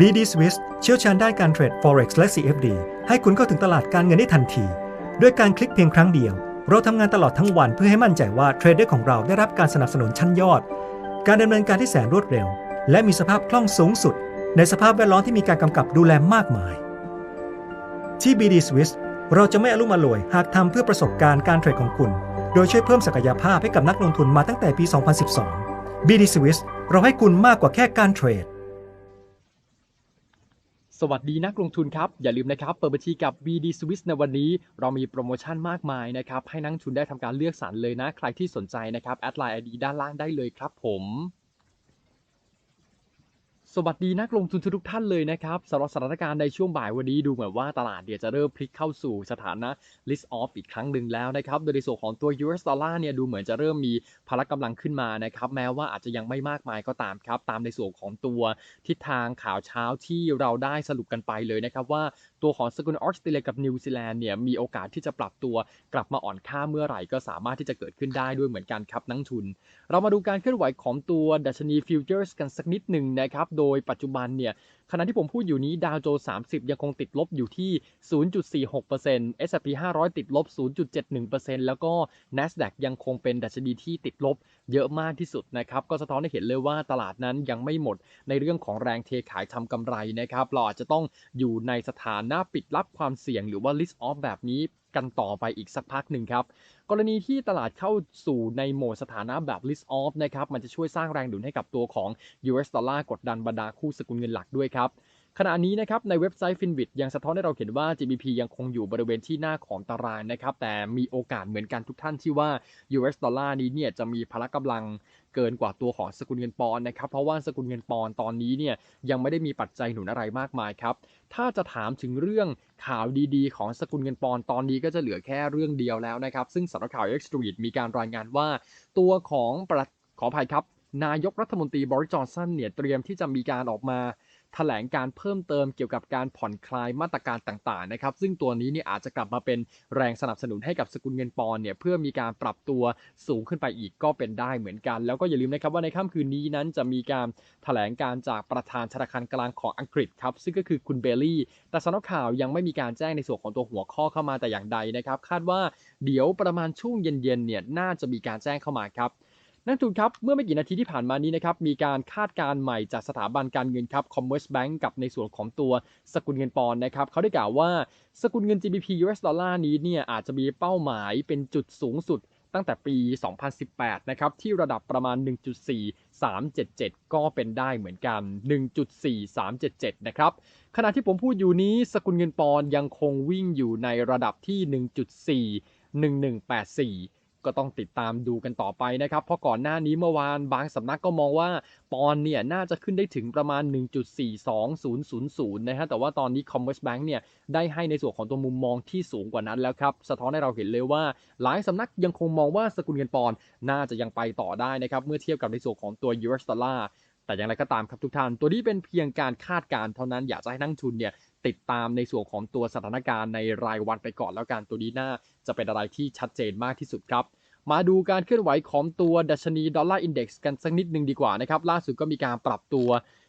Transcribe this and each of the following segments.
BD Swiss เชี่ยวชาญด้านการเทรด Forex และ CFD ให้คุณเข้าถึงตลาดการเงินได้ทันที ด้วยการคลิกเพียงครั้งเดียว เราทำงานตลอดทั้งวันเพื่อให้มั่นใจว่าเทรดเดอร์ของเราได้รับการสนับสนุนชั้นยอด การดำเนินการที่แสนรวดเร็ว และมีสภาพคล่องสูงสุด ในสภาพแวดล้อมที่มีการกำกับดูแลมากมาย ที่ BD Swiss เราจะไม่อลุ่มอล่วยหากทำเพื่อประสบการณ์การเทรดของคุณ โดยช่วยเพิ่มศักยภาพให้กับนักลงทุนมาตั้งแต่ปี 2012 BD Swiss เราให้คุณมากกว่าแค่การเทรด สวัสดีนักลงทุนครับ อย่าลืมนะครับ เปิดบัญชีกับ BD Swiss ในวันนี้ เรามีโปรโมชั่นมากมายนะครับ ให้นักทุนได้ทำการเลือกสรรเลยนะ ใครที่สนใจนะครับ แอดไลน์ ID ด้านล่างได้เลยครับผม สวัสดีนักลงทุนทุกท่านเลยนะครับสำหรับสถานการณ์ในช่วงบ่ายวันนี้ดูเหมือนว่าตลาดเดี๋ยวจะเริ่มพลิกเข้าสู่สถานะ list off อีกครั้งหนึ่งแล้วนะครับโดยในส่วนของตัว US ดอลลาร์เนี่ยดูเหมือนจะเริ่มมีพละกำลังขึ้นมานะครับแม้ว่าอาจจะยังไม่มากมายก็ตามครับตามในส่วนของตัวทิศทางข่าวเช้าที่เราได้สรุปกันไปเลยนะครับว่าตัวของสกุลออสเตรเลียกับนิวซีแลนด์เนี่ยมีโอกาสที่จะปรับตัวกลับมาอ่อนค่าเมื่อไหร่ก็สามารถที่จะเกิดขึ้นได้ด้วยเหมือนกันครับนักทุน เรามาดูการเคลื่อนไหวของตัวดัชนีฟิวเจอร์สกันสักนิดหนึ่งนะครับโดยปัจจุบันเนี่ยขณะที่ผมพูดอยู่นี้ดาวโจนส์30 ยังคงติดลบอยู่ที่ 0.46% S&P 500 ติดลบ 0.71%แล้วก็ NASDAQ ยังคงเป็นดัชนีที่ติดลบเยอะมากที่สุดนะครับ ก็สะท้อนให้เห็นเลยว่าตลาดนั้นยังไม่หมดในเรื่องของแรงเทขายทำกำไรนะครับ เราอาจจะต้องอยู่ในสถานะปิดรับความเสี่ยงหรือว่า list off แบบนี้ กันต่อไปอีกสักพักหนึ่งครับ กรณีที่ตลาดเข้าสู่ในโหมดสถานะแบบ list off นะครับ มันจะช่วยสร้างแรงดุลให้กับตัวของ US ดอลลาร์กดดันบรรดาคู่สกุลเงินหลักด้วยครับ ขณะนี้นะครับในเว็บไซต์ Finbit ยังสะท้อนให้เราเห็นว่า GBP ยังคงอยู่บริเวณที่หน้าของตารางนะครับ แต่มีโอกาสเหมือนกันทุกท่านที่ว่า US ดอลลาร์นี้เนี่ยจะมีพละกำลังเกินกว่าตัวของสกุลเงินปอนด์นะครับ เพราะว่าสกุลเงินปอนด์ตอนนี้เนี่ยยังไม่ได้มีปัจจัยหนุนอะไรมากมายครับ ถ้าจะถามถึงเรื่องข่าวดีๆ ของสกุลเงินปอนด์ตอนนี้ก็จะเหลือแค่เรื่องเดียวแล้วนะครับ ซึ่งสำนักข่าว X Street มีการรายงานว่า ตัวของขออภัยครับ นายกรัฐมนตรีบริจอนสันเนี่ยเตรียมที่จะมีการออกมา แถลงการเพิ่มเติมเกี่ยวกับการผ่อนคลายมาตรการต่างๆนะครับซึ่งตัวนี้เนี่ยอาจจะกลับมาเป็นแรงสนับสนุนให้กับสกุลเงินปอนด์เนี่ยเพื่อมีการปรับตัวสูงขึ้นไปอีกก็เป็นได้เหมือนกัน แล้วก็อย่าลืมนะครับว่าในค่ำคืนนี้นั้นจะมีการแถลงการจากประธานธนาคารกลางของอังกฤษครับซึ่งก็คือคุณเบลลี่ แต่สำนักข่าวยังไม่มีการแจ้งในส่วนของตัวหัวข้อเข้ามาแต่อย่างใดนะครับคาดว่าเดี๋ยวประมาณช่วงเย็นๆเนี่ยน่าจะมีการแจ้งเข้ามาครับ นักทุนครับ เมื่อไม่กี่นาทีที่ผ่านมานี้นะครับ มีการคาดการณ์ใหม่จากสถาบันการเงินครับ Commerce Bank กับในส่วนของตัวสกุลเงินปอนด์นะครับ เขาได้กล่าวว่าสกุลเงิน GBP US ดอลลาร์นี้เนี่ยอาจจะมีเป้าหมายเป็นจุดสูงสุดตั้งแต่ปี 2018 นะครับ ที่ระดับประมาณ 1.4377 ก็เป็นได้เหมือนกัน 1.4377 นะครับ ขณะที่ผมพูดอยู่นี้สกุลเงินปอนด์ยังคงวิ่งอยู่ในระดับที่ 1.41184 ก็ต้องติดตามดูกันต่อไปนะครับ เพราะก่อนหน้านี้เมื่อวานบางสำนักก็มองว่าปอนเนี่ยน่าจะขึ้นได้ถึงประมาณ 1.42000 นะฮะแต่ว่าตอนนี้ Commerce Bank เนี่ยได้ให้ในส่วนของตัวมุมมองที่สูงกว่านั้นแล้วครับ สะท้อนให้เราเห็นเลยว่า หลายสำนักยังคงมองว่าสกุลเงินปอนน่าจะยังไปต่อได้นะครับ เมื่อเทียบกับในส่วนของตัว US ดอลลาร์แต่อย่างไรก็ตามครับทุกท่าน ตัวนี้เป็นเพียงการคาดการณ์เท่านั้น อยากจะให้นักทุนเนี่ย ติดตามในส่วนของตัวสถานการณ์ในรายวันไปก่อนแล้วกันตัวนี้น่าจะเป็นอะไรที่ชัดเจนมากที่สุดครับ มาดูการเคลื่อนไหวของตัวดัชนีดอลลาร์อินเด็กซ์กันสักนิดหนึ่งดีกว่านะครับ ล่าสุดก็มีการปรับตัว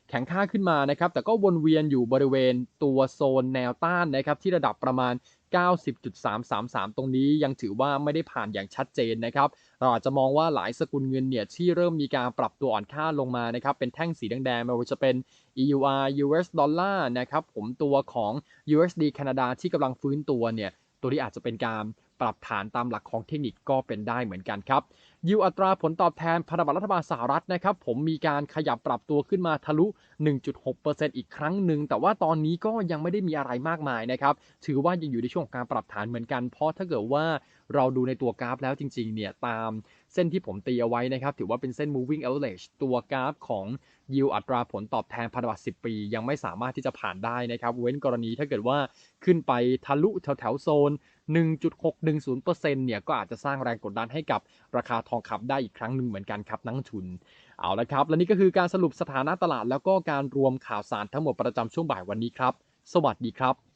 แข็งค่าขึ้นมานะครับ แต่ก็วนเวียนอยู่บริเวณตัวโซนแนวต้านนะครับที่ระดับประมาณ 90.333 ตรงนี้ยังถือว่าไม่ได้ผ่านอย่างชัดเจนนะครับเราอาจจะมองว่าหลายสกุลเงินเนี่ยที่เริ่มมีการปรับตัวอ่อนค่าลงมานะครับเป็นแท่งสีแดงๆไม่ว่าจะเป็น EUR US ดอลลาร์นะครับผมตัวของ USD แคนาดาที่กำลังฟื้นตัวเนี่ยตัวนี้อาจจะเป็นการปรับฐานตามหลักของเทคนิคก็เป็นได้เหมือนกันครับยิวอัตราผลตอบแทนพันธบัตรรัฐบาลสหรัฐนะครับ ผมมีการขยับปรับตัวขึ้นมาทะลุ 1.6%อีกครั้งหนึ่ง แต่ว่าตอนนี้ก็ยังไม่ได้มีอะไรมากมายนะครับ ถือว่ายังอยู่ในช่วงของการปรับฐานเหมือนกัน เพราะถ้าเกิดว่าเราดูในตัวกราฟแล้วจริงๆ เนี่ยตามเส้นที่ผมตีเอาไว้นะครับ ถือว่าเป็นเส้น moving average ตัวกราฟของยิวอัตราผลตอบแทนพันธบัตร 10 ปี ยังไม่สามารถที่จะผ่านได้นะครับ เว้นกรณีถ้าเกิดว่าขึ้นไปทะลุแถวๆโซน 1.610%เนี่ยก็อาจจะสร้างแรงกดดันให้กับราคาทองคำได้อีกครั้งหนึ่งเหมือนกันครับนักทุนเอาละครับ และนี่ก็คือการสรุปสถานะตลาดแล้วก็การรวมข่าวสารทั้งหมดประจำช่วงบ่ายวันนี้ครับ สวัสดีครับ